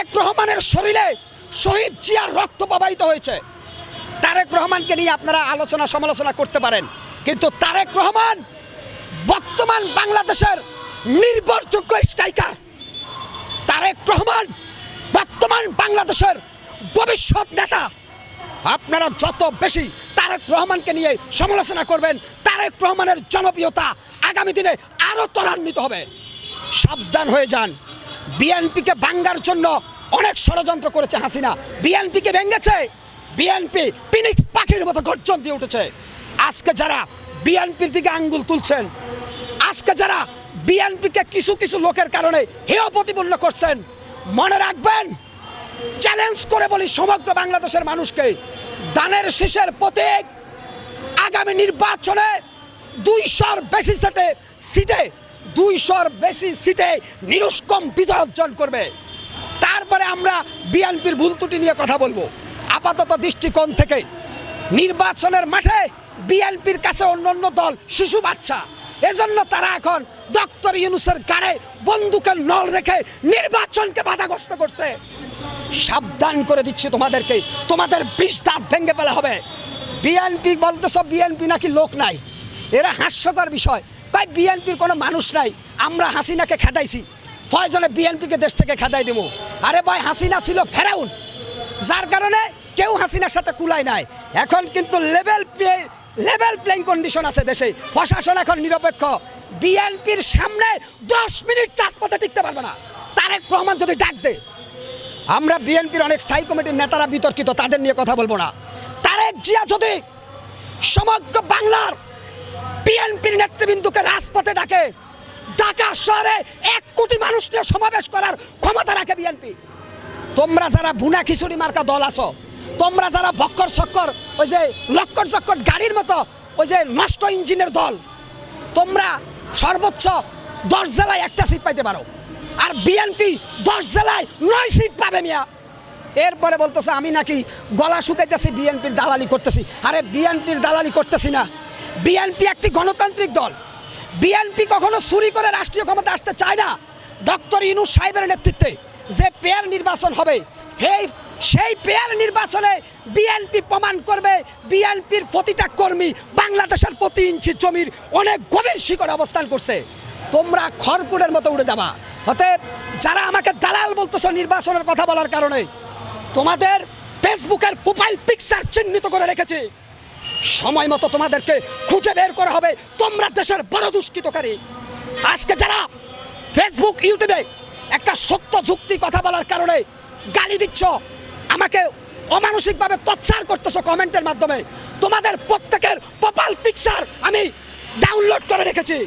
তারেক রহমানের শরীরে শহীদ জিয়ার রক্ত প্রবাহিত হয়েছে। তারেক রহমানকে নিয়ে আপনারা আলোচনা সমালোচনা করতে পারেন। কিন্তু তারেক রহমান বর্তমান বাংলাদেশের নির্ভরযোগ্য স্ট্রাইকার। তারেক রহমান বর্তমান বাংলাদেশের ভবিষ্যৎ নেতা। আপনারা যত বেশি তারেক রহমানকে নিয়ে সমালোচনা করবেন, তারেক রহমানের জনপ্রিয়তা আগামী দিনে আরও ত্বরান্বিত হবে। সাবধান হয়ে যান। বিএনপিকে ভাঙ্গার জন্য অনেক ষড়যন্ত্র করেছে হাসিনা। বিএনপিকে ভেঙেছে। বিএনপি পিনিক্স পাখির মতো গর্জন দিয়ে উঠেছে। আজকে যারা বিএনপির দিকে আঙ্গুল তুলছেন, আজকে যারা বিএনপিকে কিছু কিছু লোকের কারণে হেয় প্রতিপন্ন করছেন, মনে রাখবেন চ্যালেঞ্জ করে বলি সমগ্র বাংলাদেশের মানুষকে, দানের শেষের প্রতীক আগামী নির্বাচনে দুইশোর বেশি সিটে সিটে দুইশোর বেশি সিটে নিরুষ্কম বিজয় অর্জন করবে। তারপরে আমরা বিএনপির ভুল ত্রুটি নিয়ে কথা বলব। আপাতত দৃষ্টিকোণ থেকে নির্বাচনের মাঠে বিএনপির কাছে অন্য অন্য দল শিশু বাচ্চা। এজন্য তারা এখন ডক্টর ইউনুসের গাড়ে বন্দুকের নল রেখে নির্বাচনকে বাধাগ্রস্ত করছে। সাবধান করে দিচ্ছি তোমাদেরকে। তোমাদের বিষ দাঁত ভেঙে ফেলা হবে। বিএনপি বলতেছ বিএনপি নাকি লোক নাই। এরা হাস্যকর বিষয়। তাই বিএনপির কোনো মানুষ নাই, আমরা হাসিনাকে খেদাইছি। ফয়জনে বিএনপিকে দেশ থেকে খেদাই দেবো আরে ভাই, হাসিনা ছিল ফেরাউন। যার কারণে কেউ হাসিনার সাথে কুলাই নাই। এখন কিন্তু level play level playing condition আছে দেশে। প্রশাসন এখন নিরপেক্ষ। বিএনপির সামনে দশ মিনিট রাজপথে টিকতে পারবে না। তারেক রহমান যদি ডাক দেয় আমরা বিএনপির অনেক স্থায়ী কমিটির নেতারা বিতর্কিত, তাদের নিয়ে কথা বলব না। তারেক জিয়া যদি সমগ্র বাংলার বিএনপির নেতৃবৃন্দকে রাজপথে ডাকে। ঢাকা শহরে এক কোটি মানুষ নিয়ে সমাবেশ করার ক্ষমতা রাখে বিএনপি। তোমরা যারা বুনা খিচুড়ি মার্কা দল আছো, তোমরা যারা ভক্কর চক্কর ওই যে লক্কর চক্কর গাড়ির মতো, ওই যে নষ্ট ইঞ্জিনের দল, তোমরা সর্বোচ্চ দশ জেলায় একটা সিট পাইতে পারো। আর বিএনপি দশ জেলায় নয় সিট পাবে মিয়া। এরপরে বলতেছে, আমি নাকি গলা শুকাইতেছি, বিএনপির দালালি করতেছি। আরে বিএনপির দালালি করতেছি না। বিএনপি একটি গণতান্ত্রিক দল। বিএনপি কখনো চুরি করে রাষ্ট্রীয় ক্ষমতা আসতে চায় না। ডক্টর ইনুস সাহেবের নেতৃত্বে যে পেয়ার নির্বাচন হবে, সেই সেই পেয়ার নির্বাচনে বিএনপি প্রমাণ করবে, বিএনপির প্রতিটা কর্মী বাংলাদেশের প্রতি ইঞ্চি জমির অনেক গভীর শিকড়ে অবস্থান করছে। তোমরা খড়কুড়ের মতো উড়ে যাবা। অতএব যারা আমাকে দালাল বলতেছ নির্বাচনের কথা বলার কারণে, তোমাদের ফেসবুকের প্রোফাইল পিকচার চিহ্নিত করে রেখেছি। সময় মতো তোমাদেরকে খুঁজে বের করা হবে। তোমরা দেশের বড় দুষ্কৃতকারী। আজকে যারা ফেসবুক ইউটিউবে একটা সত্য যুক্তি কথা বলার কারণে গালি দিচ্ছ, আমাকে অমানসিকভাবে তৎসার করতেছো কমেন্টের মাধ্যমে, তোমাদের প্রত্যেকের প্রপাল পিকচার আমি ডাউনলোড করে রেখেছি।